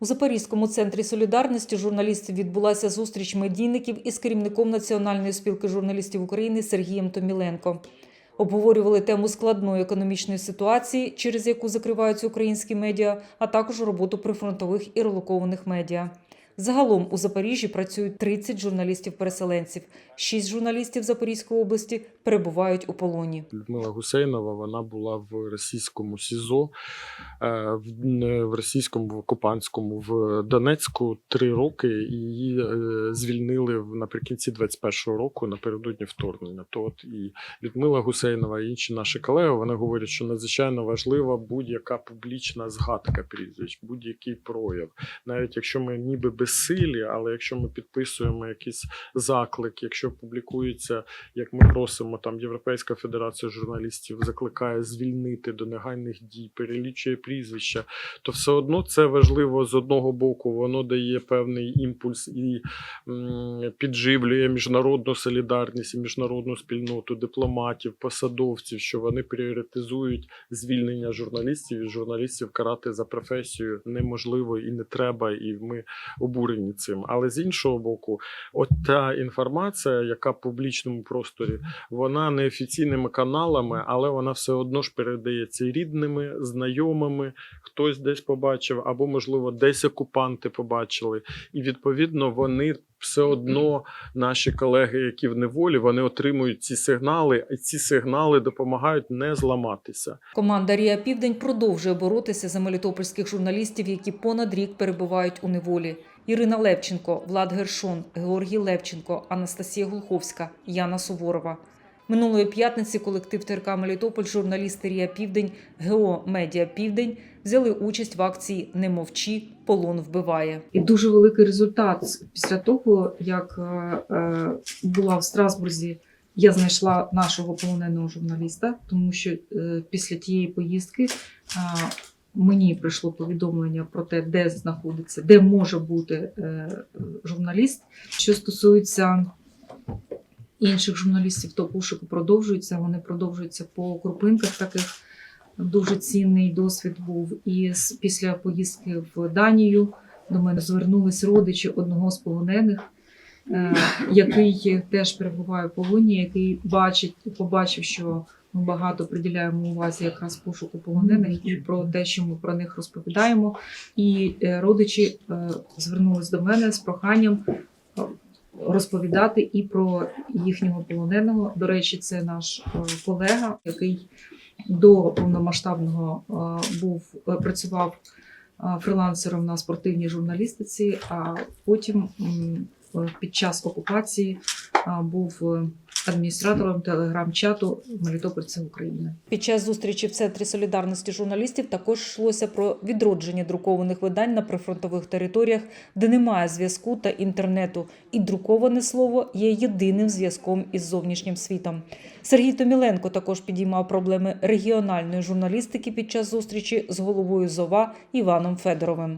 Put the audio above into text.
У Запорізькому центрі солідарності журналістів відбулася зустріч медійників із керівником Національної спілки журналістів України Сергієм Томіленко. Обговорювали тему складної економічної ситуації, через яку закриваються українські медіа, а також роботу прифронтових і релокованих медіа. Загалом у Запоріжжі працюють 30 журналістів-переселенців. Шість журналістів Запорізької області перебувають у полоні. Людмила Гусейнова вона була в російському СІЗО, е, в- російському в окупантському в Донецьку три роки, її е, звільнили наприкінці 21-го року напередодні вторгнення. То от і Людмила Гусейнова і інші наші колеги вони говорять, що надзвичайно важлива будь-яка публічна згадка прізвищ, будь-який прояв, навіть якщо ми ніби безсилі, але якщо ми підписуємо якийсь заклик, якщо публікується як ми просимо, там Європейська федерація журналістів закликає звільнити до негайних дій, перелічує прізвища, то все одно це важливо з одного боку, воно дає певний імпульс і підживлює міжнародну солідарність і міжнародну спільноту дипломатів, посадовців, що вони пріоритизують звільнення журналістів і журналістів карати за професію неможливо і не треба, і ми обурені цим. Але з іншого боку, от та інформація, яка в публічному просторі, вона не офіційними каналами, але вона все одно ж передається рідними, знайомими, хтось десь побачив, або, можливо, десь окупанти побачили. І відповідно вони все одно, наші колеги, які в неволі, вони отримують ці сигнали, і ці сигнали допомагають не зламатися. Команда Рія Південь продовжує боротися за мелітопольських журналістів, які понад рік перебувають у неволі. Ірина Левченко, Влад Гершон, Георгій Левченко, Анастасія Глуховська, Яна Суворова. Минулої п'ятниці колектив ТРК Мелітополь, журналісти Рія Південь, ГО Медіа Південь взяли участь в акції Не мовчи, полон вбиває. І дуже великий результат після того, як е, е, була в Страсбурзі, я знайшла нашого полоненого журналіста, тому що е, після тієї поїздки мені прийшло повідомлення про те, де знаходиться, де може бути журналіст. Що стосується інших журналістів, то пошуки продовжуються. Вони продовжуються по крупинках таких. Дуже цінний досвід був. І після поїздки в Данію до мене звернулись родичі одного з полонених, е, який теж перебуває в полоні, який бачить, побачив, що ми багато приділяємо увазі якраз пошуку полонених і про те, що ми про них розповідаємо. І е, родичі е, звернулись до мене з проханням. Розповідати і про їхнього полоненого. До речі, це наш е, колега, який до повномасштабного е, був е, працював фрилансером на спортивній журналістиці, а потім під час окупації був е, адміністратором телеграм-чату Мелітопольця України. Під час зустрічі в центрі солідарності журналістів також йшлося про відродження друкованих видань на прифронтових територіях, де немає зв'язку та інтернету, і друковане слово є єдиним зв'язком із зовнішнім світом. Сергій Томіленко також підіймав проблеми регіональної журналістики під час зустрічі з головою ЗОВА Іваном Федоровим.